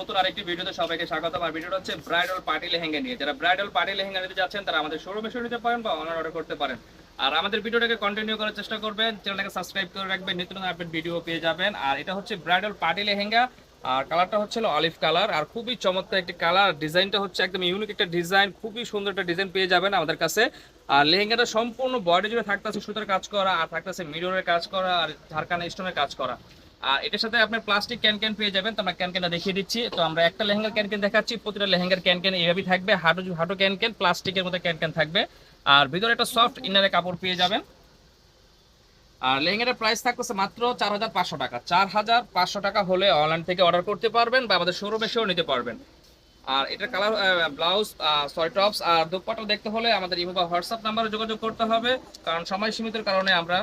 নতুন আরেকটি ভিডিওতে সবাইকে স্বাগত আমার ভিডিওটা হচ্ছে ব্রাইডাল পার্টি লেহেঙ্গা নিয়ে। যারা ব্রাইডাল পার্টি লেহেঙ্গা নিতে যাচ্ছেন, তারা আমাদের শোরুমে এসে নিতে পারেন বা অর্ডার করতে পারেন। আর আমাদের ভিডিওটাকে কন্টিনিউ করার চেষ্টা করবেন। চ্যানেলটাকে সাবস্ক্রাইব করে রাখবেন। নতুন আপডেট ভিডিও পেয়ে যাবেন। আর এটা হচ্ছে ব্রাইডাল পার্টি লেহেঙ্গা। আর কালারটা হচ্ছিল অলিভ কালার আর খুবই চমৎকার একটি কালার ডিজাইনটা হচ্ছে একদম ইউনিক একটা ডিজাইন খুবই সুন্দর একটা ডিজাইন পেয়ে যাবেন আমাদের কাছে। আর লেহেঙ্গাটা সম্পূর্ণ বডি জুড়ে থাকতেছে সুতার কাজ করা, আর থাকতেছে মিররের কাজ করা, আর ঝাড়খানা স্টোনের কাজ করা। আর এটার সাথে আপনার প্লাস্টিক ক্যান ক্যান পেয়ে যাবেন। তো আমরা ক্যান ক্যানটা দেখিয়ে দিচ্ছি। তো আমরা একটা লেহেঙ্গার ক্যান ক্যান দেখাচ্ছি। প্রতিটা লেহেঙ্গার ক্যান ক্যান এইভাবেই থাকবে। হাঁটু হাঁটু ক্যান ক্যান প্লাস্টিকের মধ্যে ক্যান ক্যান থাকবে। আর ভিতরে একটা সফট ইনারে কাপড় পেয়ে যাবেন। আর লেহেঙ্গাটার প্রাইস থাকতেছে মাত্র চার হাজার পাঁচশো টাকা। চার হাজার পাঁচশো টাকা হলে অনলাইন থেকে অর্ডার করতে পারবেন বা আমাদের শোরুমে এসেও নিতে পারবেন। আর এটার কালার ব্লাউজ সরি টপস আর দুপাটা দেখতে হলে আমাদের ইমো বা হোয়াটসঅ্যাপ নাম্বারে যোগাযোগ করতে হবে। কারণ সময় সীমিতের কারণে আমরা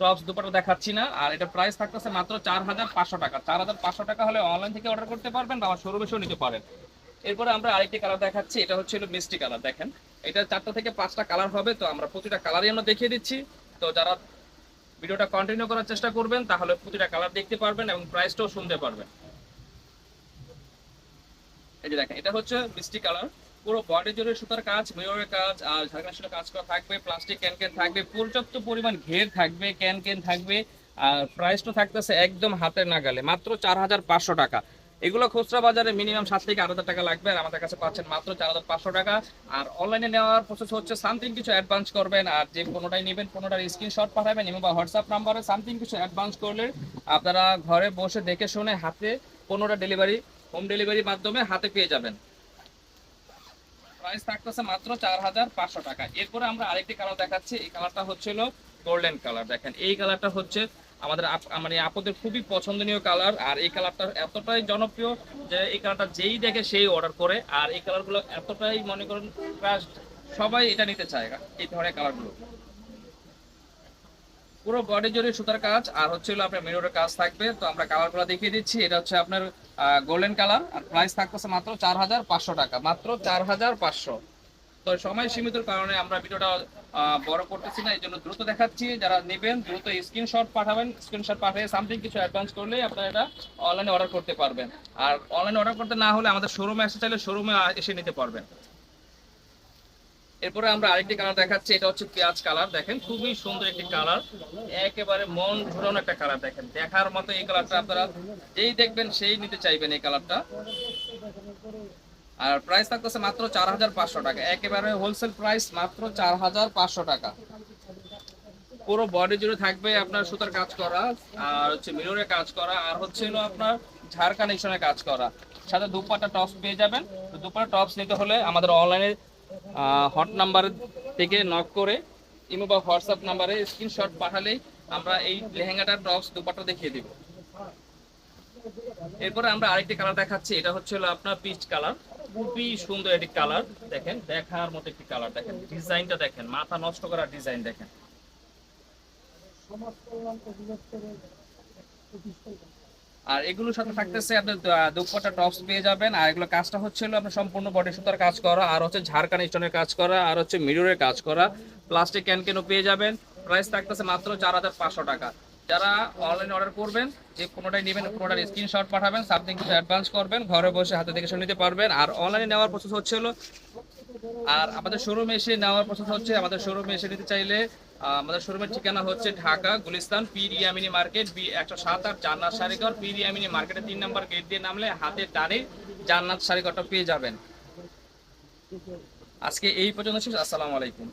টপস দুপাটা দেখাচ্ছি না। আর এটা প্রাইস থাকতেছে মাত্র চার হাজার পাঁচশো টাকা। চার হাজার পাঁচশো টাকা হলে অনলাইন থেকে অর্ডার করতে পারবেন বা আমার শোরুমেসেও নিতে পারেন। এরপরে আমরা আরেকটি কালার দেখাচ্ছি, এটা হচ্ছে মিষ্টি কালার দেখেন। এটা চারটা থেকে পাঁচটা কালার হবে, তো আমরা প্রতিটা কালারই আমরা দেখিয়ে দিচ্ছি। তো যারা ভিডিওটা কন্টিনিউ করার চেষ্টা করবেন, তাহলে প্রতিটা কালার দেখতে পারবেন এবং প্রাইসটাও শুনতে পারবেন। এই যে দেখেন, এটা হচ্ছে মিষ্টি কালার পুরো বডি জুড়ে সুতার কাজ মিররের কাজ, আর সুতার কাজ করা থাকবে প্লাস্টিক ক্যান ক্যান থাকবে, পর্যাপ্ত পরিমাণ ঘের থাকবে ক্যান ক্যান থাকবে, আর প্রাইসটা থাকতেছে একদম হাতের নাগালে, মাত্র চার হাজার পাঁচশো টাকা। এগুলো খুচরা বাজারে মিনিমাম সাত থেকে আট হাজার টাকা লাগবে, আর আমাদের কাছে পাচ্ছেন মাত্র চার হাজার পাঁচশো টাকা। আর অনলাইনে নেওয়ার প্রসেস হচ্ছে সামথিং কিছু অ্যাডভান্স করবেন, আর যে কোনোটাই নেবেন, কোনোটার স্ক্রিনশট পাঠাবেন এবং বা হোয়াটসঅ্যাপ নাম্বারে সামথিং কিছু অ্যাডভান্স করলে আপনারা ঘরে বসে দেখে শুনে হাতে পনেরোটা ডেলিভারি হোম ডেলিভারির মাধ্যমে হাতে পেয়ে যাবেন। প্রাইস থাকতেছে মাত্র চার হাজার পাঁচশো টাকা। এরপরে আমরা আরেকটি কালার দেখাচ্ছি। এই কালারটা হচ্ছিল গোল্ডেন কালার দেখেন, এই কালারটা হচ্ছে আমাদের মানে আপদের খুবই পছন্দনীয় কালার আর এই কালারটা এতটাই জনপ্রিয় যে এই কালারটা যেই দেখে সেই অর্ডার করে। আর এই কালারগুলো এতটাই মনে করেন সবাই এটা নিতে চায়, এই ধরনের কালারগুলো পুরো বডি জুড়ে সুতার কাজ। আর হচ্ছে আপনার মিররের কাজ থাকবে। তো আমরা কালারগুলো দেখিয়ে দিচ্ছি। এটা হচ্ছে আপনার গোল্ডেন কালার আর প্রাইস থাকতেছে মাত্র চার হাজার পাঁচশো টাকা। মাত্র চার হাজার পাঁচশো। তো সময় সীমিতর কারণে আমরা ভিডিওটা বড় করতেছি না। এই জন্য দ্রুত দেখাচ্ছি। যারা নেবেন, দ্রুত স্ক্রিনশট পাঠাবেন। স্ক্রিনশট পাঠিয়ে সামথিং কিছু অ্যাডভান্স করলে আপনারা এটা অনলাইনে অর্ডার করতে পারবেন। আর অনলাইনে অর্ডার করতে না হলে আমাদের শোরুমে আসতে চাইলে শোরুমে এসে নিতে পারবেন। এরপরে আমরা আরেকটি কালার দেখাচ্ছি, এটা হচ্ছে পেঁয়াজ কালার দেখেন, খুবই সুন্দর একটি কালার একেবারে মন ঘুরানো একটা কালার দেখেন। দেখার মতো এই কালারটা আপনারা যেই দেখবেন সেই নিতে চাইবেন এই কালারটা আর প্রাইস থাকতেছে মাত্র চার হাজার পাঁচশো টাকা। একেবারে হোলসেল প্রাইস মাত্র চার হাজার পাঁচশো টাকা। পুরো বডি জুড়ে থাকবে আপনার সুতার কাজ করা, আর হচ্ছে মিররের কাজ করা, আর হচ্ছে হলো আপনার ঝাড় কানেকশনের কাজ করা। সাথে দুপাটা টপস পেয়ে যাবেন। দুপাটা টপস নিতে হলে আমাদের অনলাইনে হট নাম্বার থেকে নক করে ইমো বা হোয়াটসঅ্যাপ নাম্বারে স্ক্রিনশট পাঠালেই আমরা এই লেহেঙ্গাটার টপস দুপাটা দেখিয়ে দিব। এরপরে আমরা আরেকটি কালার দেখাচ্ছি, এটা হচ্ছে আপনার পিচ কালার খুবই সুন্দর একটি কালার দেখেন, দেখার মতো একটি কালার দেখেন, ডিজাইনটা দেখেন, মাথা নষ্ট করার ডিজাইন দেখেন। আর এগুলোর সাথে থাকতেছে আপনি দুপাটা টপস পেয়ে যাবেন। আর এগুলো কাজটা হচ্ছে আপনার সম্পূর্ণ বডি সুতার কাজ করা, আর হচ্ছে ঝাড়খান স্টোনের কাজ করা, আর হচ্ছে মিররের কাজ করা। প্লাস্টিক ক্যান কেনও পেয়ে যাবেন। প্রাইস থাকতেছে মাত্র চার হাজার পাঁচশো টাকা। যারা অনলাইনে অর্ডার করবেন, যে কোনোটাই নেবেন, কোনোটার স্ক্রিনশট পাঠাবেন সামথিং কিছু অ্যাডভান্স করবেন, ঘরে বসে হাতে দেখে শুনে নিতে পারবেন। আর অনলাইনে নেওয়ার প্রসেস হচ্ছে আর আমাদের শোরুমে এসে নেওয়ার প্রসেস হচ্ছে, আমাদের শোরুমে এসে নিতে চাইলে আমাদের শোরুমের ঠিকানা হচ্ছে ঢাকা, গুলিস্তান পীর ইয়ামিনি মার্কেট, বি একশো সাত আট জান্নাত সারিঘর পীর ইয়ামিনি মার্কেটের তিন নম্বর গেট দিয়ে নামলে হাতে ডানে জান্নাত সারিঘরটা পেয়ে যাবেন। আজকে এই পর্যন্ত শেষ। আসসালামু আলাইকুম।